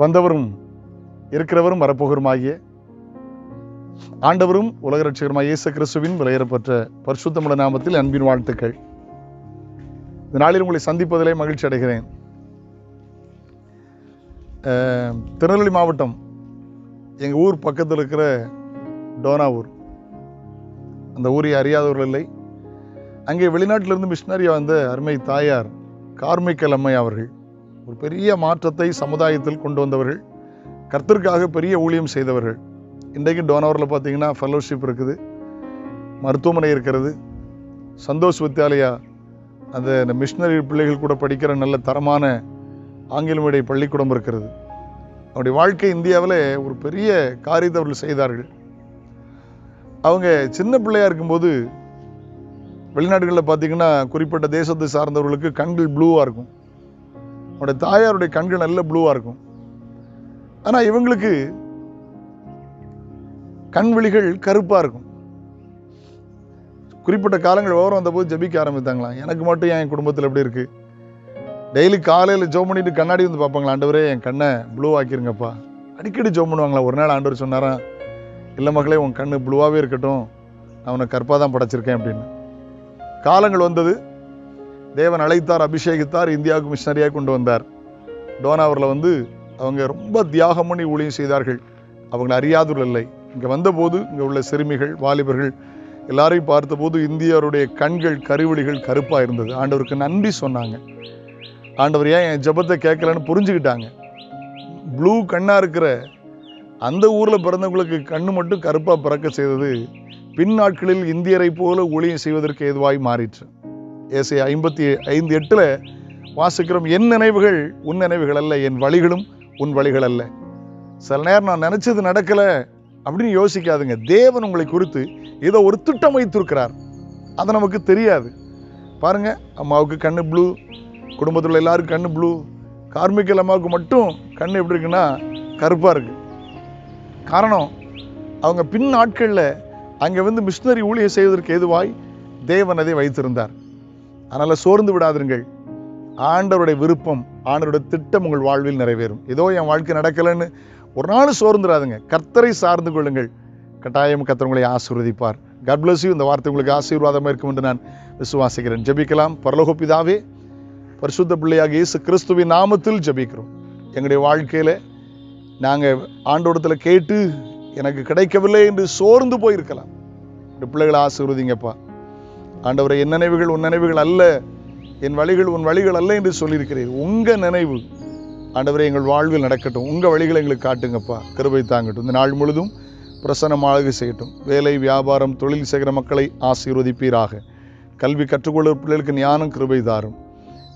வந்தவரும் இருக்கிறவரும் வரப்போகிறமாகிய ஆண்டவரும் உலக ரட்சகருமாய் இயேசு கிறிஸ்துவின் விலையேறப்பெற்ற பரிசுத்தமுள்ள நாமத்தில் அன்பின் வாழ்த்துக்கள். இந்த நாளில் உங்களை சந்திப்பதிலே மகிழ்ச்சி அடைகிறேன். திருநெல்வேலி மாவட்டம் எங்கள் ஊர் பக்கத்தில் இருக்கிற டோனாவூர். அந்த ஊரை அறியாதவர்கள் இல்லை. அங்கே வெளிநாட்டிலிருந்து மிஷினரியாக வந்த அருமை தாயார் கார்மிக்கல் அம்மை அவர்கள். ஒரு பெரிய மாற்றத்தை சமுதாயத்தில் கொண்டு வந்தவர்கள் கர்த்தருக்காக பெரிய ஊழியம் செய்தவர்கள். இன்றைக்கு டோனவரில் பார்த்தீங்கன்னா ஃபெலோஷிப் இருக்குது மருத்துவமனை இருக்கிறது சந்தோஷ் வித்யாலயா அந்த மிஷினரி பிள்ளைகள் கூட படிக்கிற நல்ல தரமான ஆங்கில மீடிய பள்ளிக்கூடம் இருக்கிறது. அவருடைய வாழ்க்கை இந்தியாவில் ஒரு பெரிய காரியத்தை அவர்கள் செய்தார்கள். அவங்க சின்ன பிள்ளையா இருக்கும்போது வெளிநாடுகளில் பார்த்தீங்கன்னா குறிப்பிட்ட தேசத்தை சார்ந்தவர்களுக்கு கண்கள் ப்ளூவாக இருக்கும். அவனோட தாயாருடைய கண்கள் நல்ல ப்ளூவாக இருக்கும். ஆனால் இவங்களுக்கு கண் விழிகள் கருப்பாக இருக்கும். குறிப்பிட்ட காலங்கள் விவரம் வந்தபோது ஜெபிக்க ஆரம்பித்தாங்களாம். எனக்கு மட்டும் என் குடும்பத்தில் எப்படி இருக்குது டெய்லி காலையில் ஜோம் பண்ணிட்டு கண்ணாடி வந்து பார்ப்பாங்களா? ஆண்டவரே என் கண்ணை ப்ளூ ஆக்கிருங்கப்பா. அடிக்கடி ஜோம் பண்ணுவாங்களா? ஒரு நாள் ஆண்டவர் சொன்னாராம் இல்லை மகளே உன் கண்ணு ப்ளூவாகவே இருக்கட்டும். நான் உன்னை கற்பாக தான் படைச்சிருக்கேன் அப்படின்னு. காலங்கள் வந்தது. தேவன் அழைத்தார் அபிஷேகித்தார் இந்தியாவுக்கு மிஷினரியாக கொண்டு வந்தார். டோனாவரில் வந்து அவங்க ரொம்ப தியாகம் பண்ணி ஊழியம் செய்தார்கள். அவங்களை அறியாதவர்கள் இல்லை. இங்கே வந்தபோது இங்கே உள்ள சிறுமிகள் வாலிபர்கள் எல்லாரையும் பார்த்தபோது இந்தியருடைய கண்கள் கருவிழிகள் கருப்பாக இருந்தது. ஆண்டவருக்கு நன்றி சொன்னாங்க. ஆண்டவர் ஏன் என் ஜெபத்தை கேட்கலன்னு புரிஞ்சுக்கிட்டாங்க. ப்ளூ கண்ணாக இருக்கிற அந்த ஊரில் பிறந்தவங்களுக்கு கண்ணு மட்டும் கருப்பாக பிறக்க செய்தது பின் நாட்களில் இந்தியரை போல ஊழியம் செய்வதற்கு ஏதுவாய் மாறிற்று. ஏசை ஐம்பத்தி ஐந்து எட்டில் வாசிக்கிறோம் என் நினைவுகள் உன் நினைவுகள் அல்ல என் வழிகளும் உன் வழிகள் அல்ல. சில நேரம் நான் நினச்சது நடக்கலை அப்படின்னு யோசிக்காதுங்க. தேவன் உங்களை குறித்து ஏதோ ஒரு திட்டம் வைத்திருக்கிறார். அது நமக்கு தெரியாது. பாருங்க அம்மாவுக்கு கண்ணு ப்ளூ குடும்பத்தில் உள்ள எல்லாருக்கும் கண்ணு ப்ளூ கார்மிக்கல் அம்மாவுக்கு மட்டும் கண் எப்படி இருக்குன்னா கருப்பாக இருக்கு. காரணம் அவங்க பின் நாட்களில் அங்கே வந்து மிஷினரி ஊழியம் செய்வதற்கு எதுவாய் தேவன் அதை வைத்திருந்தார். அதனால் சோர்ந்து விடாதிருங்கள். ஆண்டவருடைய விருப்பம் ஆண்டவருடைய திட்டம் உங்கள் வாழ்வில் நிறைவேறும். ஏதோ என் வாழ்க்கை நடக்கலைன்னு ஒரு நாள் சோர்ந்துடாதுங்க. கர்த்தரை சார்ந்து கொள்ளுங்கள். கட்டாயம் கர்த்தர் உங்களை ஆசீர்வதிப்பார். God இந்த வார்த்தை உங்களுக்கு ஆசீர்வாதமாக இருக்கும் என்று நான் விசுவாசிக்கிறேன். ஜெபிக்கலாம். பரலோகப்பிதாவே பரிசுத்த பிள்ளையாக இயேசு கிறிஸ்துவின் நாமத்தில் ஜெபிக்கிறோம். எங்களுடைய வாழ்க்கையில் நாங்கள் ஆண்டோடத்தில் கேட்டு எனக்கு கிடைக்கவில்லை என்று சோர்ந்து போயிருக்கலாம். இந்த பிள்ளைகளை ஆசீர்வதிங்கப்பா. ஆண்டவரை என் நினைவுகள் உன் நினைவுகள் அல்ல. என் வழிகள் உன் வழிகள் அல்ல என்று சொல்லியிருக்கிறீர். உங்கள் நினைவு ஆண்டவரை எங்கள் வாழ்வில் நடக்கட்டும். உங்கள் வழிகளை எங்களுக்கு காட்டுங்கப்பா. கிருபை தாங்கட்டும். இந்த நாள் முழுதும் பிரசன்னமாக செய்யட்டும். வேலை வியாபாரம் தொழில் செய்கிற மக்களை ஆசீர்வதிப்பீராக. கல்வி கற்றுக்கொள்ளுற பிள்ளைகளுக்கு ஞானம் கிருபை தாரும்.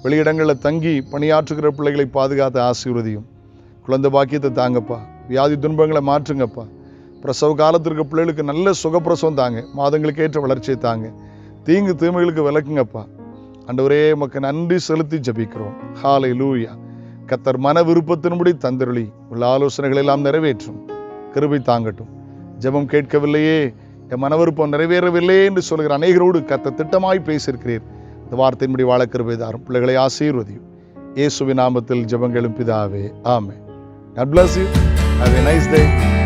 வெளியிடங்களில் தங்கி பணியாற்றுகிற பிள்ளைகளை பாதுகாத்து ஆசீர்வதியும். குழந்தை பாக்கியத்தை தாங்கப்பா. வியாதி துன்பங்களை மாற்றுங்கப்பா. பிரசவ காலத்திற்கு பிள்ளைகளுக்கு நல்ல சுகப்பிரசவம் தாங்க. மாதங்களுக்கு ஏற்ற வளர்ச்சியை தாங்க. தீங்கு தீமைகளுக்கு விளக்குங்கப்பா. ஆண்டவரே உமக்கு நன்றி செலுத்தி ஜபிக்கிறோம். ஹாலை லூயா கத்தர் மன விருப்பத்தின்படி தந்திரளி. உள்ள ஆலோசனைகள் எல்லாம் நிறைவேற்றும். கிருபை தாங்கட்டும். ஜெபம் கேட்கவில்லையே. என் மன விருப்பம் நிறைவேறவில்லையே என்று சொல்கிற அநேகரோடு கத்த திட்டமாய் பேசியிருக்கிறீர். இந்த வார்த்தையின்படி வாழ கிருபை தாரும். பிள்ளைகளை ஆசீர்வதியும். இயேசுவின் நாமத்தில் ஜெபங்களும் பிதாவே. ஆமே God bless you. Have a nice day.